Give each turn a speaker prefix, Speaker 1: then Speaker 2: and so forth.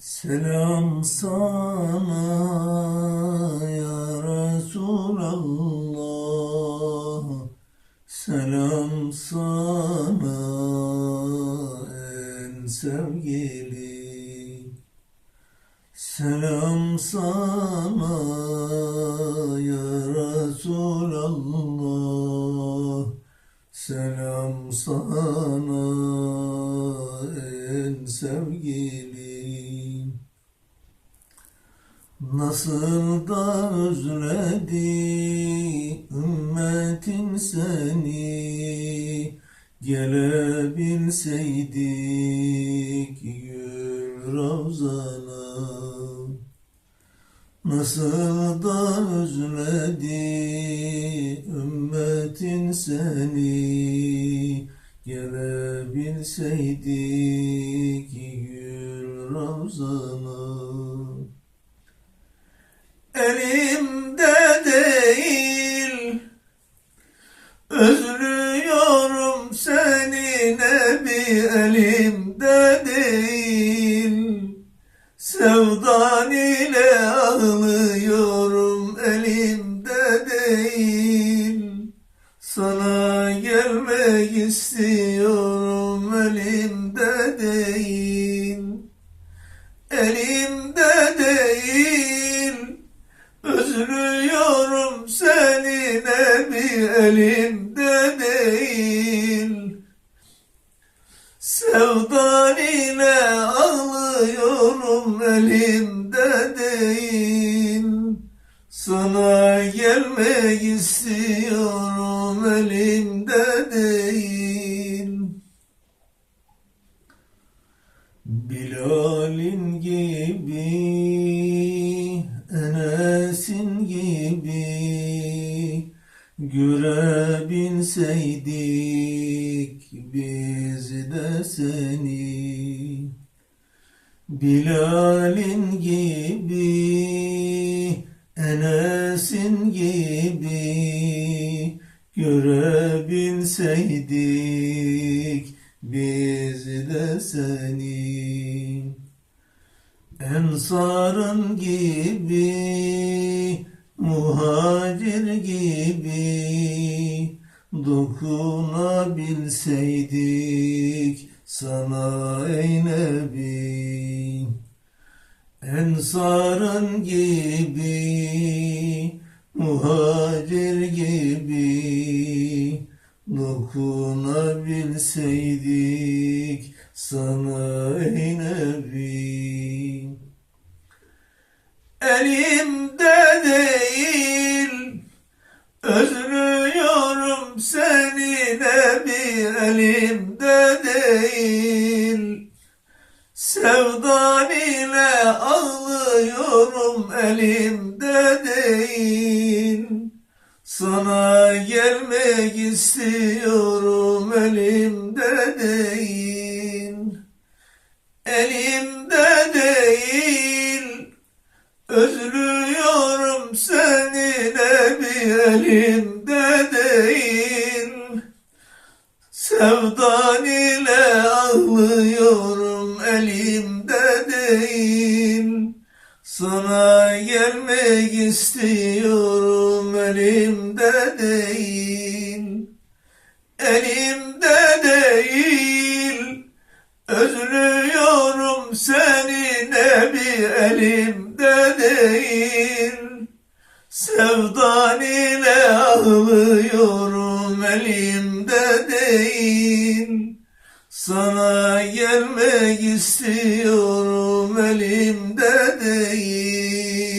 Speaker 1: Selam sana ya Resulallah. Selam sana en sevgili. Selam sana ya Resulallah. Selam sana en sevgili Nasıl da özledi ümmetin seni? Gelebilseydik gül ravzana. Nasıl da özledi ümmetin seni? Gelebilseydik gül ravzana elimde değil. Sevdan ile ağlıyorum elimde değil. Sana gelmek istiyorum elimde değil. Elimde değil. Özlüyorum seni Nebi elimde elimde değil Sana gelmek istiyorum elimde değil Bilal'in gibi Enes'in gibi görebilseydik biz de seni Bilal'in gibi Enes'in gibi görebilseydik biz de seni Ensarın gibi, muhacir gibi dokunabilseydik sana ey Nebi. Ensarın gibi, muhacir gibi dokunabilseydik sana ey Nebi. Elimde değil Özlüyorum seni Nebi elimde değil Sevdan ile ağlıyorum elimde değil. Sana gelmek istiyorum elimde değil. Elimde değil. Özlüyorum seni Nebi elimde değil. Sevdan ile ağlıyorum elimde değil. Sana gelmek istiyorum elimde değil. Elimde değil. Özlüyorum seni Nebi elimde değil. Sevdan ile ağlıyorum elimde değil Sana gelmek istiyorum elimde değil